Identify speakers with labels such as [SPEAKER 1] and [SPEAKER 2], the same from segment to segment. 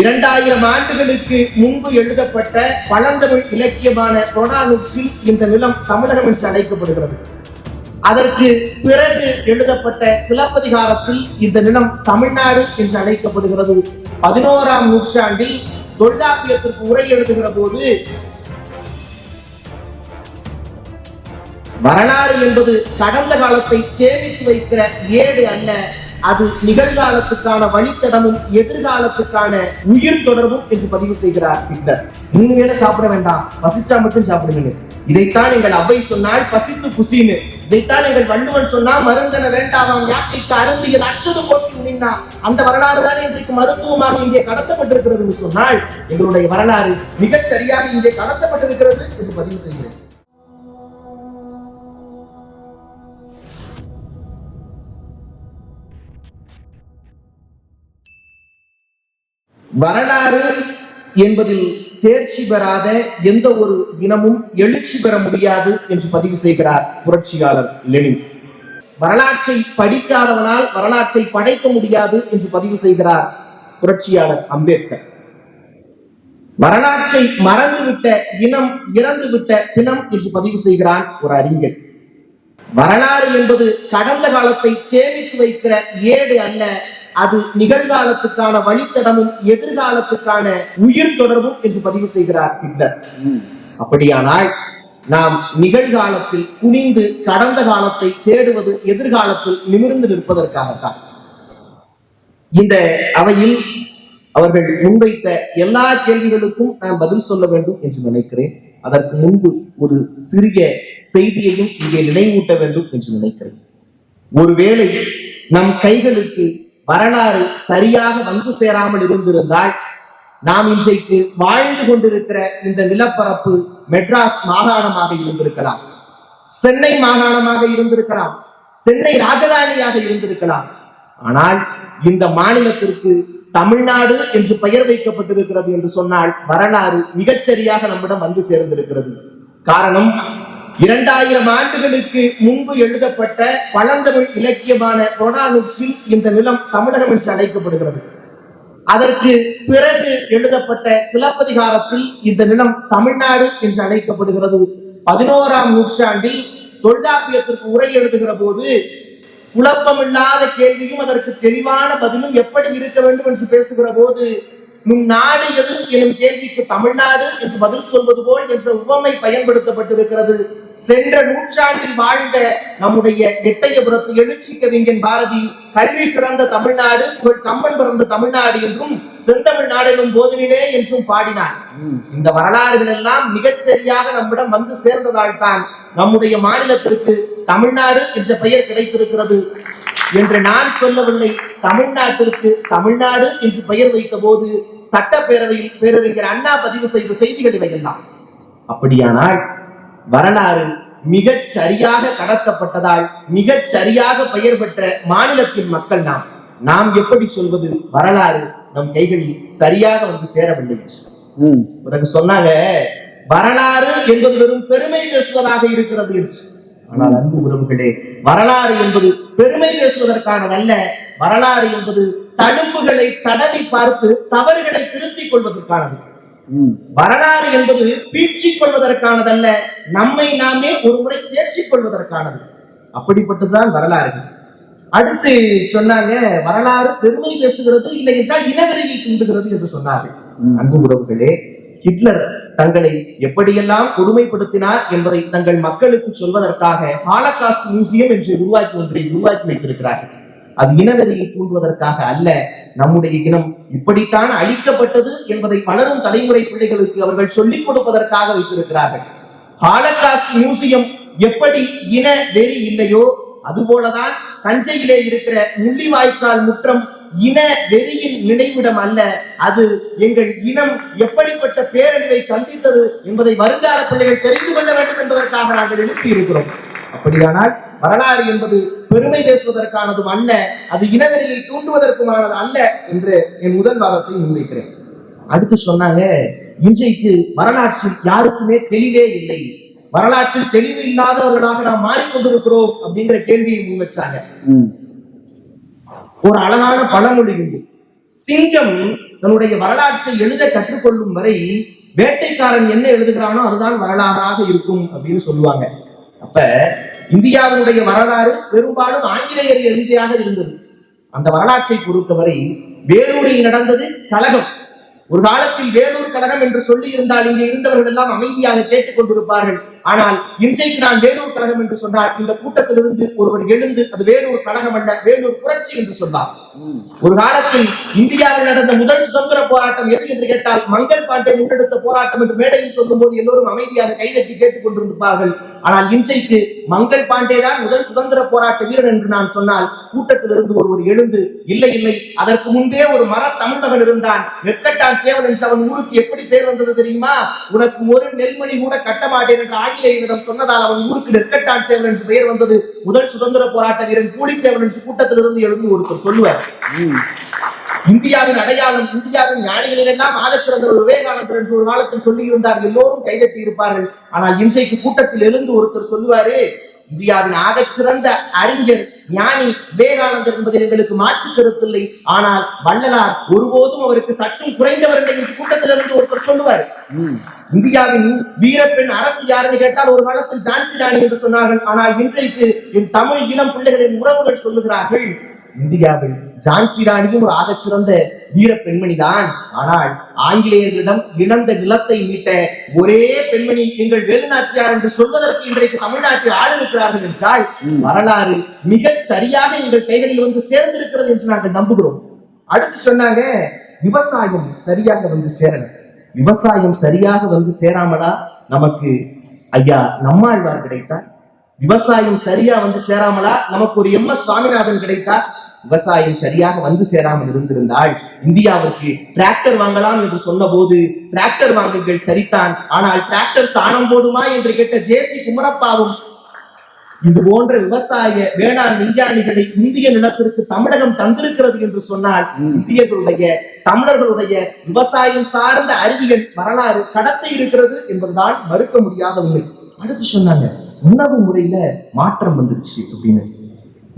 [SPEAKER 1] இரண்டாயிரம் ஆண்டுகளுக்கு முன்பு எழுதப்பட்ட பழந்தமிழ் இலக்கியமான புறநானூற்றில் இந்த நிலம் தமிழகம் என்று அழைக்கப்படுகிறது. அதற்கு பிறகு எழுதப்பட்ட சிலப்பதிகாரத்தில் இந்த நிலம் தமிழ்நாடு என்று அழைக்கப்படுகிறது. பதினோராம் நூற்றாண்டில் தொல்காப்பியத்திற்கு உரை எழுதுகிற போது வரலாறு என்பது கடந்த காலத்தை சேமித்து வைக்கிற ஏடு அல்ல அது நிகழ்காலத்துக்கான வழித்தடமும் எதிர்காலத்துக்கான உயிர் தொடர்பும் என்று பதிவு செய்கிறார் ஹிட்லர். மூணு வேளை சாப்பிட வேண்டாம். பசிச்சா மட்டும் சாப்பிடுங்க இதைத்தான் எங்கள் அவை சொன்னால் பசித்து புசின்னு இதைத்தான் எங்கள் வள்ளுவன் சொன்னா மருந்தன வேண்டாமாம் யாக்கைக்கு அருந்தியது அச்சது போட்டு நின்னா. அந்த வரலாறு தான் இன்றைக்கு மருத்துவமாக இங்கே கடத்தப்பட்டிருக்கிறது என்று சொன்னால் எங்களுடைய வரலாறு மிகச் சரியாக இங்கே கடத்தப்பட்டிருக்கிறது என்று பதிவு செய்கிறேன். வரலாறு என்பதில் தேர்ச்சி பெறாத எந்த ஒரு இனமும் எழுச்சி பெற முடியாது என்று பதிவு செய்கிறார் புரட்சியாளர் லெனின். வரலாற்றை படிக்காதவனால் வரலாற்றை படைக்க முடியாது என்று பதிவு செய்கிறார் புரட்சியாளர் அம்பேத்கர். வரலாற்றை மறந்துவிட்ட இனம் இறந்துவிட்ட பிணம் என்று பதிவு செய்கிறான் ஒரு அறிஞர். வரலாறு என்பது கடந்த காலத்தை சேமித்து வைக்கிற ஏடு அல்ல அது நிகழ்காலத்துக்கான வழித்தடமும் எதிர்காலத்துக்கான உயிர் தொடர்பும் என்று பதிவு செய்கிறார் ஹிட்லர். அப்படியானால் நாம் நிகழ்காலத்தில் குனிந்து கடந்த காலத்தை தேடுவது எதிர்காலத்தில் நிமிர்ந்து நிற்பதற்காகத்தான். இந்த அவையில் அவர்கள் முன்வைத்த எல்லா கேள்விகளுக்கும் நான் பதில் சொல்ல வேண்டும் என்று நினைக்கிறேன். அதற்கு முன்பு ஒரு சிறிய செய்தியையும் இங்கே நினைவூட்ட வேண்டும் என்று நினைக்கிறேன். ஒருவேளை நம் கைகளுக்கு வரலாறு சரியாக வந்து சேராமல் இருந்திருந்தால் நாம் இன்றைக்கு வாழ்ந்து கொண்டிருக்கிற இந்த நிலப்பரப்பு மெட்ராஸ் மாகாணமாக இருந்திருக்கலாம். சென்னை மாகாணமாக இருந்திருக்கலாம். சென்னை ராஜதானியாக இருந்திருக்கலாம். ஆனால் இந்த மாநிலத்திற்கு தமிழ்நாடு என்று பெயர் வைக்கப்பட்டிருக்கிறது என்று சொன்னால் வரலாறு மிகச்சரியாக நம்மிடம் வந்து சேர்ந்திருக்கிறது. காரணம் இரண்டாயிரம் ஆண்டுகளுக்கு முன்பு எழுதப்பட்ட பழந்தமிழ் இலக்கியமான புறநானூற்றில் இந்த நிலம் தமிழகம் என்று அழைக்கப்படுகிறது. அதற்கு பிறகு எழுதப்பட்ட சிலப்பதிகாரத்தில் இந்த நிலம் தமிழ்நாடு என்று அழைக்கப்படுகிறது. பதினோராம் நூற்றாண்டில் தொல்காப்பியத்திற்கு உரை எழுதுகிற போது குழப்பமில்லாத கேள்வியும் அதற்கு தெளிவான பதிலும் எப்படி இருக்க வேண்டும் என்று பேசுகிற போது நும் நாடு எது எனும் கேள்விக்கு தமிழ்நாடு என்று பதில் சொல்வது போல் என்ற உவமை பயன்படுத்தப்பட்டிருக்கிறது. சென்ற நூற்றாண்டில் வாழ்ந்த நம்முடைய எட்டயபுரத்து எழுச்சி கவிஞன் பாரதி கல்வி சிறந்த தமிழ்நாடு புகழ் கம்பன் பிறந்த தமிழ்நாடு என்றும் செந்தமிழ்நாடு எனும் போதினிலே என்றும் பாடினான். இந்த வரலாறுகள் எல்லாம் மிகச் சரியாக நம்மிடம் வந்து சேர்ந்ததால் தான் நம்முடைய மாநிலத்திற்கு தமிழ்நாடு என்ற பெயர் கிடைத்திருக்கிறது என்று நான் சொல்லவில்லை. தமிழ்நாட்டிற்கு தமிழ்நாடு என்று பெயர் வைத்த போது சட்டப்பேரவையில் பேரறிஞர் அண்ணா பதிவு செய்த செய்திகள் இவையெல்லாம். அப்படியானால் வரலாறு மிகச் சரியாக கடத்தப்பட்டதால் மிகச் சரியாக பெயர் பெற்ற மாநிலத்தின் மக்கள் நாம். நாம் எப்படி சொல்வது? வரலாறு நம் கைகளில் சரியாக வந்து சேரவில்லை. பிறகு சொன்னாங்க வரலாறு என்பது வெறும் பெருமை பேசுவதாக இருக்கிறது என்று. ஆனால் அன்பு உறவுகளே வரலாறு என்பது பெருமை பேசுவதற்கானதல்ல. வரலாறு என்பது தடுப்புகளை தடவி பார்த்து தவறுகளை திருத்திக் கொள்வதற்கானது. வரலாறு என்பது பீட்சிக் கொள்வதற்கானதல்ல. நம்மை நாமே ஒரு முறை தேர்ச்சிக் கொள்வதற்கானது. அப்படிப்பட்டதுதான் வரலாறு. அடுத்து சொன்னாங்க வரலாறு பெருமை பேசுகிறது இல்லை என்றால் இனவெறியை தூண்டுகிறது என்று சொன்னார்கள். அன்பு உறவுகளே ஹிட்லர் தங்களை எப்படியெல்லாம் கொடுமைப்படுத்தினார் என்பதை தங்கள் மக்களுக்கு சொல்வதற்காக ஹாலகாஸ்ட் மியூசியம் என்று உருவாக்கி ஒன்றை உருவாக்கி வைத்திருக்கிறார்கள். அது இனவெறியை தூண்டுவதற்காக அல்ல நம்முடைய இனம் இப்படித்தான் அழிக்கப்பட்டது என்பதை வளரும் தலைமுறை பிள்ளைகளுக்கு அவர்கள் சொல்லிக் கொடுப்பதற்காக வைத்திருக்கிறார்கள். ஹாலகாஸ்ட் மியூசியம் எப்படி இன வெறி இல்லையோ அதுபோலதான் தஞ்சையிலே இருக்கிற முள்ளிவாய்க்கால் முற்றம் இன வெறியின் நினைவிடம் அல்ல. அது எங்கள் இனம் எப்படிப்பட்ட பேரழிவை சந்தித்தது என்பதை வருங்கால பிள்ளைகள் தெரிந்து கொள்ள வேண்டும் என்பதற்காக நாங்கள் எழுப்பி இருக்கிறோம் அப்படியானால் வரலாறு என்பது பெருமை பேசுவதற்கானதும் அல்ல அது இனவெறியை தூண்டுவதற்குமானது அல்ல என்று என் முதல் வாதத்தை முன்வைக்கிறேன். அடுத்து சொன்னாங்க இன்றைக்கு வரலாற்றில் யாருக்குமே தெளிவே இல்லை. வரலாற்றில் தெளிவு இல்லாதவர்களாக நாம் மாறிக்கொண்டிருக்கிறோம் அப்படிங்கிற கேள்வியை முன் வச்சாங்க ஒரு அழகான பழமொழி உண்டு. சிங்கம் தன்னுடைய வரலாற்றை எழுத கற்றுக்கொள்ளும் வரை வேட்டைக்காரன் என்ன எழுதுகிறானோ அதுதான் வரலாறாக இருக்கும் அப்படின்னு சொல்லுவாங்க. அப்ப இந்தியாவினுடைய வரலாறு பெரும்பாலும் ஆங்கிலேயர் எழுதியாக இருந்தது. அந்த வரலாற்றை பொறுத்தவரை வேலூரில் நடந்தது கழகம். ஒரு காலத்தில் வேலூர் கழகம் என்று சொல்லி இருந்தால் இங்கே இருந்தவர்கள் எல்லாம் அமைதியாக கேட்டுக் கொண்டிருப்பார்கள் ஆனால் இன்றைக்கு நான் வேலூர் கழகம் என்று சொன்னால் இந்த கூட்டத்திலிருந்து ஒருவர் எழுந்து அது வேலூர் கழகம் அல்ல வேலூர் புரட்சி என்று சொன்னார் ஒரு காலத்தில் இந்தியாவில் நடந்த முதல் சுதந்திர போராட்டம் எது என்று கேட்டால் மங்கள் பாண்டே முன்னெடுத்த போராட்டம் என்று மேடையில் சொல்லும்போது எல்லோரும் அமைதியாக கைதட்டி கேட்டுக் கொண்டிருப்பார்கள் ஆனால் இன்றைக்கு மங்கள் பாண்டே தான் முதல் சுதந்திர போராட்ட வீரர் என்று நான் சொன்னால் கூட்டத்திலிருந்து ஒருவர் எழுந்து இல்லை இல்லை அதற்கு முன்பே ஒரு மர தமிழ்மகன் இருந்தான். நெற்கட்டான் சேவலன் அவன் ஊருக்கு எப்படி பேர் வந்தது தெரியுமா? உனக்கு ஒரு நெல்மணி கூட கட்ட மாட்டேன் என்று ஆங்கிலேயரிடம் சொன்னதால் அவன் ஊருக்கு நெற்கட்டான் சேவலன் பெயர் வந்தது. முதல் சுதந்திர போராட்ட வீரன் பூலித்தேவன் என்று கூட்டத்திலிருந்து எழுந்து ஒருத்தர் சொல்லுவார். இந்தியாவின் அடையாளம் இந்தியாவின் ஞானிகளில் எல்லாம் ஆகச்சிறந்த ஒரு விவேகானந்தர் என்று ஒரு காலத்தில் சொல்லி இருந்தார் எல்லோரும் கைதட்டி இருப்பார்கள். ஆனால் இன்றைக்கு கூட்டத்தில் எழுந்து ஒருத்தர் சொல்லுவாரு இந்தியாவின் ஆகச்சிறந்த அறிஞர் ஞானி விவேகானந்தர் என்பதில் எங்களுக்கு மாற்று கருத்தில்லை ஆனால் வள்ளலார் ஒருபோதும் அவருக்கு சற்றும் குறைந்தவர் என்று கூட்டத்தில் இருந்து ஒருத்தர் சொல்லுவார். இந்தியாவின் வீரப்பெண் அரசு யாருன்னு கேட்டால் ஒரு காலத்தில் ஜான்சி ராணி என்று சொன்னார்கள். ஆனால் இன்றைக்கு என் தமிழ் இளம் பிள்ளைகளின் உறவுகள் சொல்லுகிறார்கள் இந்தியாவில் ஜான்சி ராணியும் ஒரு ஆகச்சிறந்த வீர பெண்மணிதான். ஆனால் ஆங்கிலேயர்களிடம் இழந்த நிலத்தை மீட்ட ஒரே பெண்மணி எங்கள் வேலுநாச்சியார் என்று சொல்வதற்கு இன்றைக்கு தமிழ்நாட்டில் ஆள் இருக்கிறார்கள் என்றால் வரலாறு மிக சரியாக எங்கள் கைகளில் வந்து சேர்ந்திருக்கிறது என்று நாங்கள் நம்புகிறோம். அடுத்து சொன்னாங்க விவசாயம் சரியாக வந்து சேரணும் விவசாயம் சரியாக வந்து சேராமலா? நமக்கு ஐயா நம்மாழ்வார் கிடைத்தார். விவசாயம் சரியா வந்து சேராமலா? நமக்கு ஒரு எம் எஸ் சுவாமிநாதன் கிடைத்தார். விவசாயம் சரியாக வந்து சேராமல் இருந்திருந்தால் இந்தியாவுக்கு டிராக்டர் வாங்கலாம் என்று சொன்னபோது டிராக்டர் வாங்குங்கள் சரிதான் ஆனால் டிராக்டர் சாணம் போதுமா என்று கேட்ட ஜேசி குமரப்பாவும் இது போன்ற விவசாய வேளாண் விஞ்ஞானிகளை இந்திய நிலத்திற்கு தமிழகம் தந்திருக்கிறது என்று சொன்னால் இந்தியர்களுடைய தமிழர்களுடைய விவசாயம் சார்ந்த அறிவியல் வரலாறு கடத்தி இருக்கிறது என்பதுதான் மறுக்க முடியாத உண்மை. அடுத்து சொன்னாங்க உணவு முறையில மாற்றம் வந்துருச்சு அப்படின்னு.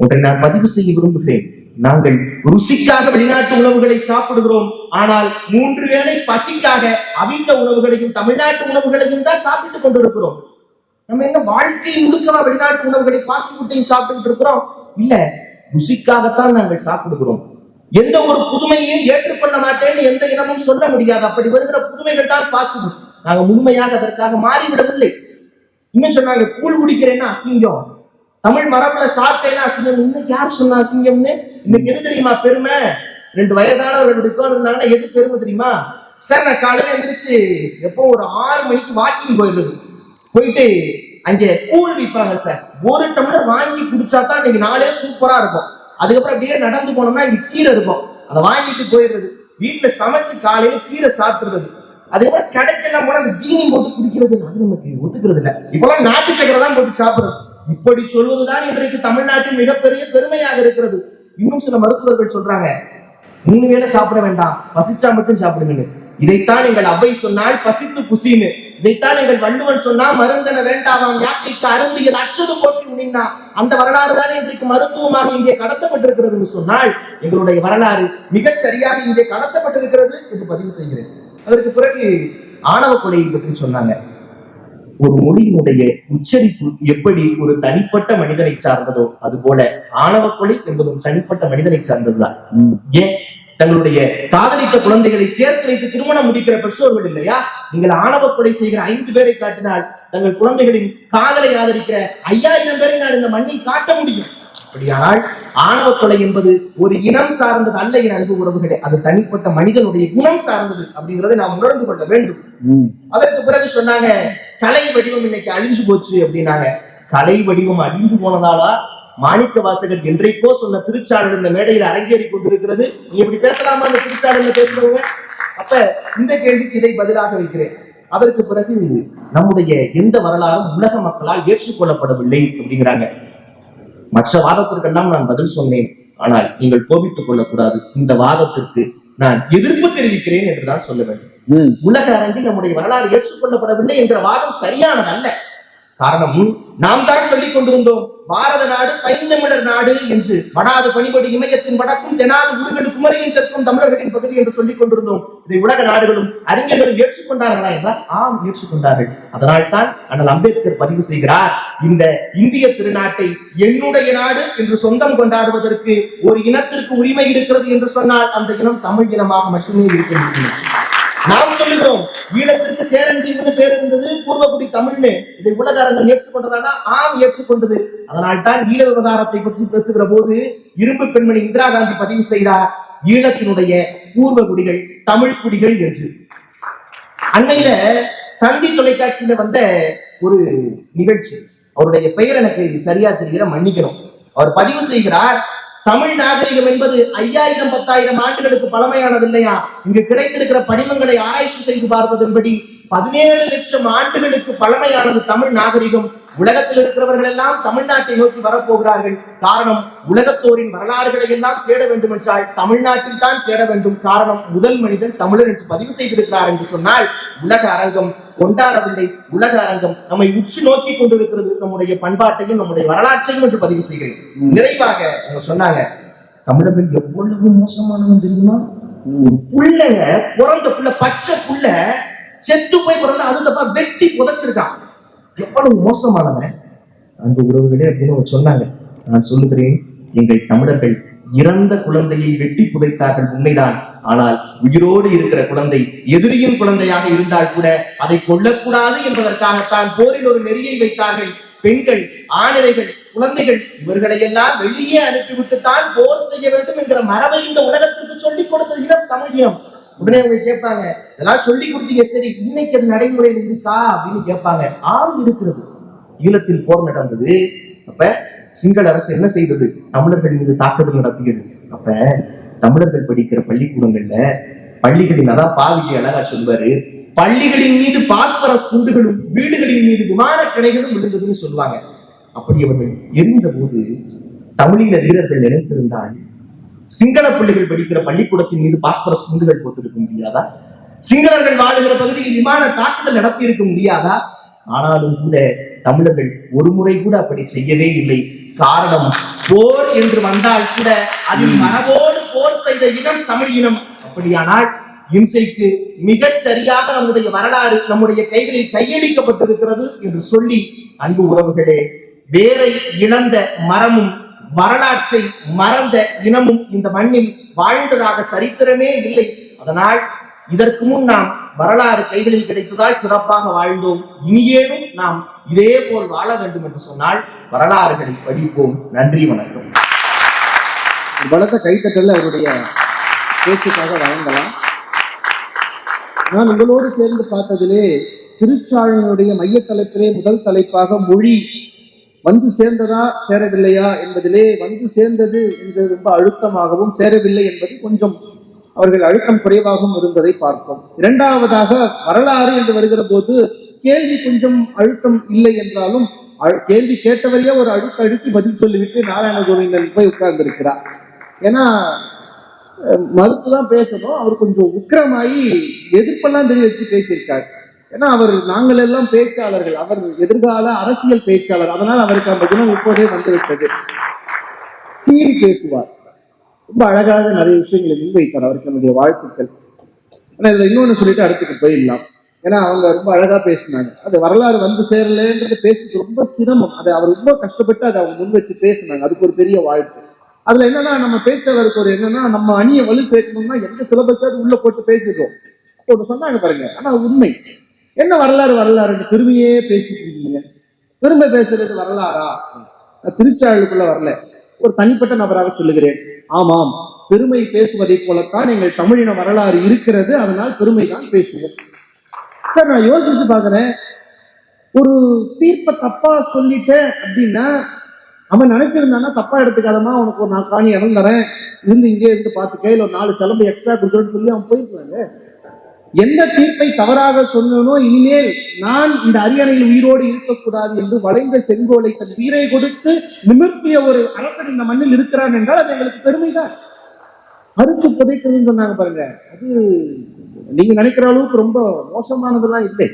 [SPEAKER 1] ஒன்றை நான் பதிவு செய்ய விரும்புகிறேன். நாங்கள் ருசிக்காக வெளிநாட்டு உணவுகளை சாப்பிடுகிறோம். ஆனால் மூன்று வேளை பசிக்காக அவிந்த உணவுகளையும் தமிழ்நாட்டு உணவுகளையும் தான் சாப்பிட்டுக் கொண்டிருக்கிறோம். நம்ம என்ன வாழ்க்கை முழுக்கவா வெளிநாட்டு உணவுகளை ஃபாஸ்ட் ஃபுட்டையும் சாப்பிட்டு இருக்கிறோம்? இல்ல ருசிக்காகத்தான் நாங்கள் சாப்பிடுகிறோம். எந்த ஒரு புதுமையையும் ஏற்றுக்கொள்ள மாட்டேன்னு எந்த இனமும் சொல்ல முடியாது. அப்படி வருகிற புதுமைகள் தான் ஃபாஸ்ட் ஃபுட் நாங்க முழுமையாக அதற்காக மாறிவிடவில்லை. இன்னும் சொன்னாங்க கூழ் குடிக்கிறேன்னா அசிங்கம். தமிழ் மரபுல சாப்பிட்டேன்னா அசிங்கம்? இன்னைக்கு யார் சொன்னா அசிங்கம்னு? இன்னைக்கு எது தெரியுமா பெருமை? ரெண்டு வயதானவர் ரெண்டு பேர் இருந்தாங்கன்னா எது பெருமை தெரியுமா? சார் நான் காலையில எந்திரிச்சு எப்போ ஒரு ஆறு மணிக்கு வாக்கிங் போயிடுறது போயிட்டு அங்கே கூழ் விற்பாங்க சார். ஒரு டம்ளர் வாங்கி குடிச்சா தான் இன்னைக்கு நாளே சூப்பரா இருக்கும். அதுக்கப்புறம் அப்படியே நடந்து போனோம்னா இங்க கீரை இருக்கும். அதை வாங்கிட்டு போயிடுறது. வீட்டுல சமைச்சு காலையில கீரை சாப்பிடுறது. அதுக்கப்புறம் கடைக்கெல்லாம் போனா அந்த ஜீனி போட்டு குடிக்கிறது. அது நமக்கு ஒத்துக்கிறது இல்லை இப்பெல்லாம் நாட்டு சக்கரை தான் போட்டு சாப்பிடுறது இப்படி சொல்வதுதான் இன்றைக்கு தமிழ்நாட்டின் மிகப்பெரிய பெருமையாக இருக்கிறது. இன்னும் சில மருத்துவர்கள் சொல்றாங்க மூணு வேலை சாப்பிட வேண்டாம் பசிச்சா மட்டும் சாப்பிடுங்கன்னு. இதைத்தான் எங்கள் அவை சொன்னால் பசித்து புசின்னு. இதைத்தான் எங்கள் வள்ளுவன் சொன்னா மருந்தன வேண்டாமாம் யாக்கைக்கு அருந்தியது அச்சது போட்டி உணினா அந்த வரலாறு தான் இன்றைக்கு மருத்துவமாக இங்கே கடத்தப்பட்டிருக்கிறது என்று சொன்னால் எங்களுடைய வரலாறு மிக சரியாக இங்கே கடத்தப்பட்டிருக்கிறது என்று பதிவு செய்கிறேன். அதற்கு பிறகு ஆணவ கொலையை பற்றி சொன்னாங்க. ஒரு மொழியினுடைய உச்சரிப்பு எப்படி ஒரு தனிப்பட்ட மனிதனை சார்ந்ததோ அது போல ஆணவ கொலை என்பதும் தனிப்பட்ட மனிதனை சார்ந்ததுதான். ஏன்? தங்களுடைய காதலித்த குழந்தைகளை சேர்த்து வைத்து திருமணம் முடிக்கிற பெற்றோர்கள் இல்லையா? நீங்கள் ஆணவ கொலை செய்கிற ஐந்து பேரை காட்டினால் தங்கள் குழந்தைகளின் காதலை ஆதரிக்கிற ஐயாயிரம் பேரை நான் இந்த மண்ணில் காட்ட முடியும். அப்படியானால் ஆணவ கொலை என்பது ஒரு இனம் சார்ந்தது அல்ல என் அன்பு உறவுகளே அது தனிப்பட்ட மனிதனுடைய குணம் சார்ந்தது அப்படிங்கறதை நாம் உணர்ந்து கொள்ள வேண்டும். அதற்கு பிறகு சொன்னாங்க கலை வடிவம் இன்னைக்கு அழிஞ்சு போச்சு அப்படின்னாங்க. கலை வடிவம் அழிந்து போனதாலா? மாணிக்க வாசகர் என்றைக்கோ சொன்ன திருச்சாடல் இந்த மேடையில் அரங்கேறி கொண்டிருக்கிறது. நீ இப்படி பேசலாமா? அந்த திருச்சாடல பேசுறவங்க? அப்ப இந்த கேள்விக்கு இதை பதிலாக வைக்கிறேன். அதற்கு பிறகு நம்முடைய எந்த வரலாறும் உலக மக்களால் ஏற்றுக்கொள்ளப்படவில்லை அப்படிங்கிறாங்க. மற்ற வாதத்திற்கெல்லாம் நான் பதில் சொன்னேன். ஆனால் நீங்கள் கோபித்துக் கொள்ளக்கூடாது. இந்த வாதத்திற்கு நான் எதிர்ப்பு தெரிவிக்கிறேன் என்றுதான் சொல்ல வேண்டும். உலக அரங்கில் நம்முடைய வரலாறு ஏற்றுக்கொள்ளப்படவில்லை என்ற வாதம் சரியானதல்ல. காரணம் நாம் தான் சொல்லிக் கொண்டிருந்தோம். பாரத நாடு பைந்தமிழர் நாடு என்று. வடாது பணிபடி இமயத்தின் வடக்கும் தெனாது உருகடு குமரியின் தெற்கும் தமிழர்களின் பகுதி என்று சொல்லிக் கொண்டிருந்தோம். இதை உலக நாடுகளும் அறிஞர்களும் ஏற்றுக்கொண்டார்களா என்றால் ஆம் ஏற்றுக்கொண்டார்கள். அதனால் தான் அண்ணல் அம்பேத்கர் பதிவு செய்கிறார். இந்த இந்திய திருநாட்டை என்னுடைய நாடு என்று சொந்தம் கொண்டாடுவதற்கு ஒரு இனத்திற்கு உரிமை இருக்கிறது என்று சொன்னால் அந்த இனம் தமிழ் இனமாக மட்டுமே இருக்க முடியும். நாம் சொல்லுகிறோம் ஈழத்திற்கு சேரன் தீவுன்னு பேர் இருந்தது பூர்வகுடி தமிழ்னு இதை உலகாரங்கள் ஏற்றுக்கொண்டதானா? ஆம் ஏற்றுக்கொண்டது. அதனால் தான் ஈழ விவகாரத்தை பற்றி பேசுகிற போது இரும்பு பெண்மணி இந்திரா காந்தி பதிவு செய்தார் ஈழத்தினுடைய பூர்வ குடிகள் தமிழ் குடிகள் என்று. அன்னையில தந்தி தொலைக்காட்சியில வந்த ஒரு நிகழ்ச்சி. அவருடைய பெயர் எனக்கு சரியா தெரிகிற மன்னிக்கணும். அவர் பதிவு செய்கிறார் தமிழ் நாகரிகம் என்பது ஐயாயிரம் பத்தாயிரம் ஆண்டுகளுக்கு பழமையானது இல்லையா? இங்கு கிடைத்திருக்கிற படிமங்களை ஆராய்ச்சி செய்து பார்த்ததன்படி பதினேழு லட்சம் ஆண்டுகளுக்கு பழமையானது தமிழ் நாகரிகம். உலகத்தில் இருக்கிறவர்கள் எல்லாம் தமிழ்நாட்டை நோக்கி வரப்போகிறார்கள். காரணம் உலகத்தோரின் வரலாறுகளை எல்லாம் தேட வேண்டும் என்றால் தமிழ்நாட்டில் தான் தேட வேண்டும். காரணம் முதல் மனிதன் தமிழர் என்று பதிவு செய்திருக்கிறார் என்று சொன்னால் உலக அரங்கம் கொண்டாடவில்லை. உலக அரங்கம் நம்மை உற்று நோக்கி கொண்டிருக்கிறது. நம்முடைய பண்பாட்டையும் நம்முடைய வரலாற்றையும் என்று பதிவு செய்கிறேன். நிறைவாக அவங்க சொன்னாங்க தமிழர்கள் எவ்வளவு மோசமானவன் தெரியுமா? புள்ளைங்க பிறந்த புள்ள பச்சை புள்ள செத்து போய் பிறந்த அது தப்பா வெட்டி புதைச்சிருக்கான் எவ்வளவு மோசமானவன். அன்பு உறவுகளே அப்படின்னு அவங்க சொன்னாங்க. நான் சொல்லுகிறேன் எங்கள் தமிழர்கள் இறந்த குழந்தையை வெட்டி புதைத்தார்கள் உண்மைதான். ஆனால் உயிரோடு இருக்கிற குழந்தை எதிரியின் குழந்தையாக இருந்தால் கூட அதை கொல்லக்கூடாது என்பதற்காகத்தான் போரில் ஒரு நெறியை வைத்தார்கள். பெண்கள் ஆணிரைகள் குழந்தைகள் இவர்களை எல்லாம் வெளியே அனுப்பிவிட்டுத்தான் போர் செய்ய வேண்டும் என்கிற மரபை இந்த உலகத்திற்கு சொல்லிக் கொடுத்த இனம் தமிழியம் உடனே அவங்க கேட்பாங்க இதெல்லாம் சொல்லி கொடுத்தீங்க சரி இன்னைக்கு அது நடைமுறையில் இருக்கா? அப்படின்னு கேட்பாங்க. ஆம் இருக்கிறது. ஈழத்தில் போர் நடந்தது. அப்ப சிங்கள அரசு என்ன செய்தது? தமிழர்கள் மீது தாக்குதல் நடத்தியது. அப்ப தமிழர்கள் படிக்கிற பள்ளிக்கூடங்கள்ல பள்ளிகளின் அதான் பாவிஜி அழகா சொல்வாரு பள்ளிகளின் மீது பாஸ்பரஸ் குண்டுகளும் வீடுகளின் மீது விமான கிளைகளும் விழுந்ததுன்னு சொல்லுவாங்க. அப்படி அவர்கள் எரிந்த போது தமிழீழ வீரர்கள் நினைத்திருந்தால் சிங்கள பிள்ளைகள் படிக்கிற பள்ளிக்கூடத்தின் மீது பாஸ்பரஸ் குண்டுகள் போட்டிருக்க முடியாதா? சிங்களர்கள் வாழுகிற பகுதியில் விமான தாக்குதல் நடத்தி இருக்க முடியாதா? ஆனாலும் கூட தமிழர்கள் ஒரு முறை கூட அப்படி செய்யவே இல்லை. காரணம் போர் என்று வந்தால் கூட அதில் மரபோடு போர் செய்த இனம் தமிழ் இனம். அப்படியானால் இம்சைக்கு மிகச் சரியாக நம்முடைய வரலாறு நம்முடைய கைகளில் கையளிக்கப்பட்டிருக்கிறது என்று சொல்லி அன்பு உறவுகளே வேரை இழந்த மரமும் வரலாற்றை மறந்த இனமும் இந்த மண்ணில் வாழ்ந்ததாக சரித்திரமே இல்லை. அதனால் இதற்கு முன் நாம் வரலாறு கைகளில் கிடைத்ததால் சிறப்பாக வாழ்ந்தோம். இனியேனும் நாம் இதே போல் வாழ வேண்டும் என்று சொன்னால் வரலாறுகளை படிப்போம். நன்றி வணக்கம்.
[SPEAKER 2] பலத்த கைத்தட்டல அவருடைய பேச்சுக்காக வழங்கலாம். நான் உங்களோடு சேர்ந்து பார்த்ததிலே திருச்சாளனுடைய மையத்தலைப்பிலே முதல் தலைப்பாக மொழி வந்து சேர்ந்ததா சேரவில்லையா என்பதிலே வந்து சேர்ந்தது என்று ரொம்ப அழுத்தமாகவும் சேரவில்லை என்பது கொஞ்சம் அவர்கள் அழுத்தம் குறைவாகவும் இருந்ததை பார்ப்போம். இரண்டாவதாக வரலாறு என்று வருகிற போது கேள்வி கொஞ்சம் அழுத்தம் இல்லை என்றாலும் கேள்வி கேட்டவரையே ஒரு அழுத்தம் அழுத்தி பதில் சொல்லிவிட்டு நாராயண கோவிந்தன் போய் உட்கார்ந்திருக்கிறார். ஏன்னா அஹ், மறுத்து தான் பேசணும். அவர் கொஞ்சம் உக்கிரமாயி எதிர்ப்பெல்லாம் தெரிய வச்சு பேசியிருக்கார். ஏன்னா அவர் நாங்கள் எல்லாம் பேச்சாளர்கள். அவர் எதிர்கால அரசியல் பேச்சாளர். அதனால் அவருக்கு அந்த குணம் இப்போதே வந்துவிட்டது. சீறி பேசுவார். ரொம்ப அழகாக நிறைய விஷயங்களை முன்வைத்தார் அவருக்கு என்னுடைய வாழ்த்துக்கள். ஆனால் இதில் இன்னொன்று சொல்லிட்டு அடுத்துக்கு போயிடலாம். ஏன்னா அவங்க ரொம்ப அழகா பேசினாங்க. அது வரலாறு வந்து சேரலன்றது பேசுறது ரொம்ப சிரமம். அதை அவர் ரொம்ப கஷ்டப்பட்டு அதை அவங்க முன் வச்சு பேசினாங்க. அதுக்கு ஒரு பெரிய வாழ்த்து. அதுல என்னன்னா நம்ம பேச்சாளருக்கு ஒரு என்னன்னா நம்ம அணியை வலு சேர்க்கணும்னா எந்த சிலபஸாவது உள்ள போட்டு பேசிடுறோம். அப்போ சொன்னாங்க பாருங்க. ஆனா உண்மை. என்ன வரலாறு வரலாறு பெருமையே பேசிட்டு இருக்கீங்க. பெருமை பேசுறது வரலாறா? நான் திருச்சாளுக்குள்ள வரல. ஒரு தனிப்பட்ட நபராக சொல்லுகிறேன். ஆமாம் பெருமை பேசுவதைப் போலத்தான் எங்கள் தமிழின வரலாறு இருக்கிறது. அதனால் பெருமை தான் பேசுவோம். சார் நான் யோசிச்சு பார்க்குறேன். ஒரு தீர்ப்பை தப்பா சொல்லிட்டேன் அப்படின்னா அவன் நினைச்சிருந்தானா தப்பா எடுத்துக்காதமா அவனுக்கு ஒரு நான் காணி இறந்துறேன் தரேன். இருந்து இங்கே இருந்து பார்த்து கையில் ஒரு நாலு சிலம்பு எக்ஸ்ட்ரா கொடுக்குறேன்னு சொல்லி அவன் போயிட்டு எந்த தீர்ப்பை தவறாக சொன்னனோ இனிமேல் நான் இந்த அரியணையில் உயிரோடு இருக்கக்கூடாது என்று வளைந்த செங்கோலை தன் உயிரை கொடுத்து நிமிர்த்திய ஒரு அரசன் இந்த மண்ணில் இருக்கிறான் என்றால் அது எங்களுக்கு பெருமைதான். அறுத்து புதைக்கிறதுன்னு சொன்னாங்க பாருங்க. அது நீங்க நினைக்கிற அளவுக்கு ரொம்ப மோசமானதெல்லாம் இல்லை.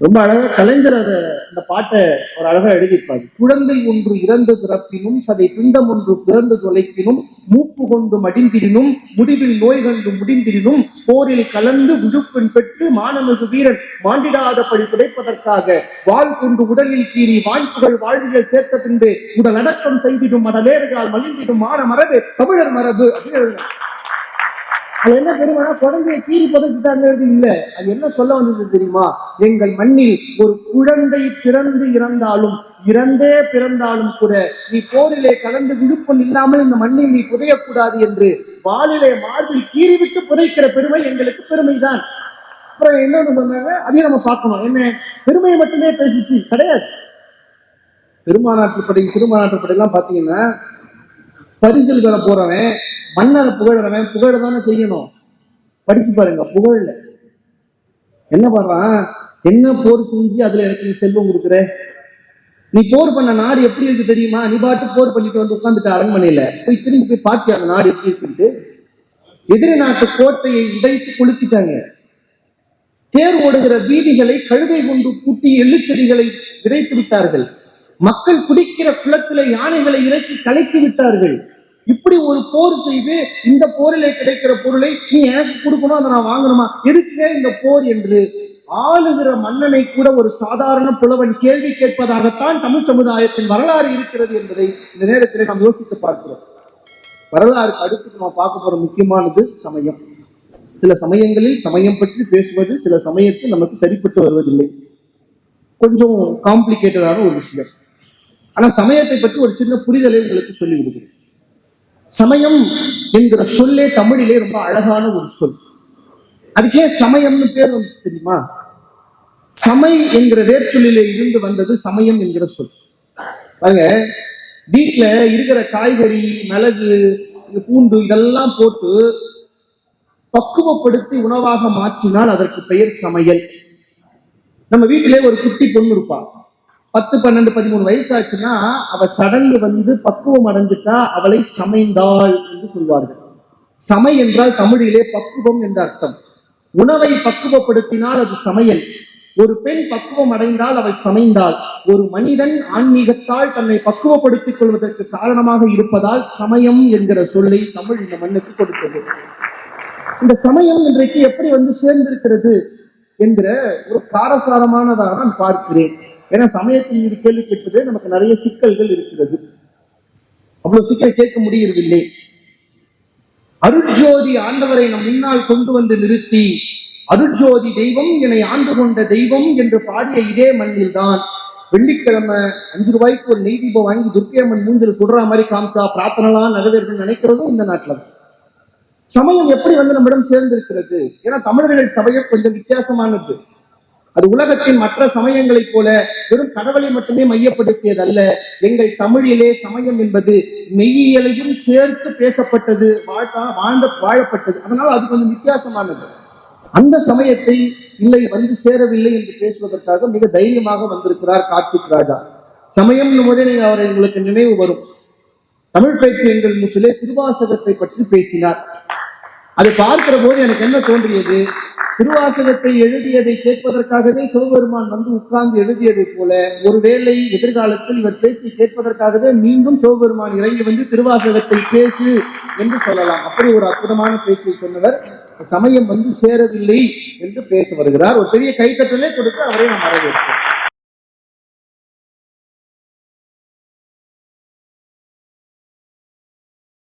[SPEAKER 2] ரொம்ப அழகா கலைஞர் அதை அந்த பாட்டை ஒரு அழகா எழுதியிருப்பாரு. குழந்தை ஒன்று இறந்து பிறப்பினும் சதை பிண்டம் ஒன்று பிறந்து தொலைப்பினும் மூப்பு கொண்டு மடிந்திரினும் முடிவில் நோய் கண்டு முடிந்திரினும் போரில் கலந்து விழுப்பெண் பெற்று மானமிகு வீரன் மாண்டிடாதபடி துடைப்பதற்காக வாழ் கொண்டு உடலில் கீறி வாய்ப்புகள் வாழ்வியல் சேர்த்த பின்பு உடல் அடக்கம் செய்திடும் மடலேறுகால் மலிந்திடும் மான மரபு தமிழர் மரபு அப்படின்னு அது என்ன பெருமைனா குழந்தைய கீறி புதைச்சிட்டாங்கிறது இல்ல. அது என்ன சொல்ல வந்தது தெரியுமா? எங்கள் மண்ணில் ஒரு குழந்தை பிறந்து இறந்தாலும் இறந்தே பிறந்தாலும் கூட நீ போரிலே கலந்து விழுப்பம் இல்லாமல் இந்த மண்ணில் நீ புதையக்கூடாது என்று வாளிலே மார்பில் கீறிவிட்டு புதைக்கிற பெருமை எங்களுக்கு பெருமைதான். அப்புறம் என்ன சொன்னாங்க அதையும் நம்ம பார்க்கணும். என்ன? பெருமையை மட்டுமே பேசிச்சு. கிடையாது. பெருமாநாட்டுப்படை சிறுமாநாட்டுப்படை எல்லாம் பாத்தீங்கன்னா பரிசில் பெற போறவன் மன்னரை புகழறவன் புகழ தானே செய்யணும். படிச்சு பாருங்க புகழல. என்ன பண்றான் என்ன போர் செஞ்சு அதுல எனக்கு நீ செல்வம் கொடுக்குற? நீ போர் பண்ண நாடு எப்படி இருக்கு தெரியுமா? நீ பாட்டு போர் பண்ணிட்டு வந்து உட்காந்துட்டு அரண்மனையில. போய் திரும்பி போய் பார்த்து அந்த நாடு எப்படி இருக்குன்ட்டு? எதிரி நாட்டு கோட்டையை உடைத்து கொளுத்திட்டாங்க தேர் ஓடுகிற வீதிகளை கழுதை கொண்டு பூட்டி எள்ளுச்செடிகளை விதைத்து விட்டார்கள். மக்கள் குடிக்கிற குளத்துல யானைகளை இறக்கி கலைத்து விட்டார்கள். இப்படி ஒரு போர் செய்து இந்த போரிலே கிடைக்கிற பொருளை நீ எனக்கு கொடுக்கணும் அதை நான் வாங்கணுமா? எதுக்குங்க இந்த போர் என்று? ஆளுகிற மன்னனை கூட ஒரு சாதாரண புலவன் கேள்வி கேட்பதாகத்தான் தமிழ் சமுதாயத்தின் வரலாறு இருக்கிறது என்பதை இந்த நேரத்தில் நாம் யோசித்து பார்க்கிறோம். வரலாறுக்கு அடுத்து நம்ம பார்க்க போற முக்கியமானது சமயம். சில சமயங்களில் சமயம் பற்றி பேசுவது சில சமயத்தில் நமக்கு சரிப்பட்டு வருவதில்லை. கொஞ்சம் காம்ப்ளிகேட்டடான ஒரு விஷயம். ஆனா சமயத்தை பற்றி ஒரு சின்ன புரிதலை உங்களுக்கு சொல்லி விடுகிறேன் சமயம் என்கிற சொல்லே தமிழிலே ரொம்ப அழகான ஒரு சொல். அதுக்கே சமயம்னு பேர் வந்து தெரியுமா? சமை என்கிற வேர்ச்சொல்லிலே இருந்து வந்தது சமயம் என்கிற சொல். பாருங்க வீட்டுல இருக்கிற காய்கறி மிளகு இந்த பூண்டு இதெல்லாம் போட்டு பக்குவப்படுத்தி உணவாக மாற்றினால் அதற்கு பெயர் சமையல். நம்ம வீட்டிலே ஒரு குட்டி பொண்ணு இருப்பாள் பத்து பன்னெண்டு பதிமூணு வயசு ஆச்சுன்னா அவ சடங்கு வந்து பக்குவம் அடைஞ்சிட்டா அவளை சமைந்தாள் என்று சொல்வார்கள். சமை என்றால் தமிழிலே பக்குவம் என்ற அர்த்தம். உணவை பக்குவப்படுத்தினால் அது சமையல். ஒரு பெண் பக்குவம் அடைந்தால் அவள் சமைந்தாள். ஒரு மனிதன் ஆன்மீகத்தால் தன்னை பக்குவப்படுத்திக் கொள்வதற்கு காரணமாக இருப்பதால் சமயம் என்கிற சொல்லை தமிழ் இந்த மண்ணுக்கு கொடுத்தது. இந்த சமயம் இன்றைக்கு எப்படி வந்து சேர்ந்திருக்கிறது என்கிற ஒரு காரசாரமானதாக நான் பார்க்கிறேன். ஏன்னா சமயத்தின் மீது கேள்வி கேட்பது நமக்கு நிறைய சிக்கல்கள் இருக்கிறது. அவ்வளவு சிக்கல் கேட்க முடியவில்லை அருட்ஜோதி ஆண்டவரை நம் முன்னால் கொண்டு வந்து நிறுத்தி அருட்ஜோதி தெய்வம் என்னை ஆண்டு கொண்ட தெய்வம் என்று பாடிய இதே மண்ணில் தான் வெள்ளிக்கிழமை அஞ்சு ரூபாய்க்கு ஒரு நெய் தீபம் வாங்கி துர்க்கையம்மன் மூஞ்சில் சுடுற மாதிரி காமிச்சா பிரார்த்தனலாம் நிறைவேறும் நினைக்கிறதும் இந்த நாட்டில் சமயம் எப்படி வந்து நம்மிடம் சேர்ந்திருக்கிறது? ஏன்னா தமிழர்கள் சமயம் கொஞ்சம் வித்தியாசமானது. அது உலகத்தின் மற்ற சமயங்களைப் போல வெறும் கடவுளை மட்டுமே மையப்படுத்தியது அல்ல எங்கள் தமிழிலே சமயம் என்பது மெய்யியலையும் சேர்த்து பேசப்பட்டது வாழ்த்தா வாழ்ந்த வாழப்பட்டது. அதனால் அது கொஞ்சம் வித்தியாசமானது. அந்த சமயத்தை இல்லை வந்து சேரவில்லை என்று பேசுவதற்காக மிக தைரியமாக வந்திருக்கிறார் கார்த்திக் ராஜா. சமயம் போதே நீங்க அவரை உங்களுக்கு நினைவு வரும். தமிழ் பேச்சு எங்கள் மூச்சிலே திருவாசகத்தை பற்றி பேசினார். அதை பார்க்கிற போது எனக்கு என்ன தோன்றியது? திருவாசகத்தை எழுதியதை கேட்பதற்காகவே சிவபெருமான் வந்து உட்கார்ந்து எழுதியதை போல ஒருவேளை எதிர்காலத்தில் இவர் பேச்சை கேட்பதற்காகவே மீண்டும் சிவபெருமான் இறங்கி வந்து திருவாசகத்தை பேசு என்று சொல்லலாம். அப்படி ஒரு அற்புதமான பேச்சை சொன்னவர். சமயம் வந்து சேரவில்லை என்று பேச வருகிறார். ஒரு பெரிய கைத்தட்டலே கொடுத்து அவரை நாம் வரவேற்கிறோம்.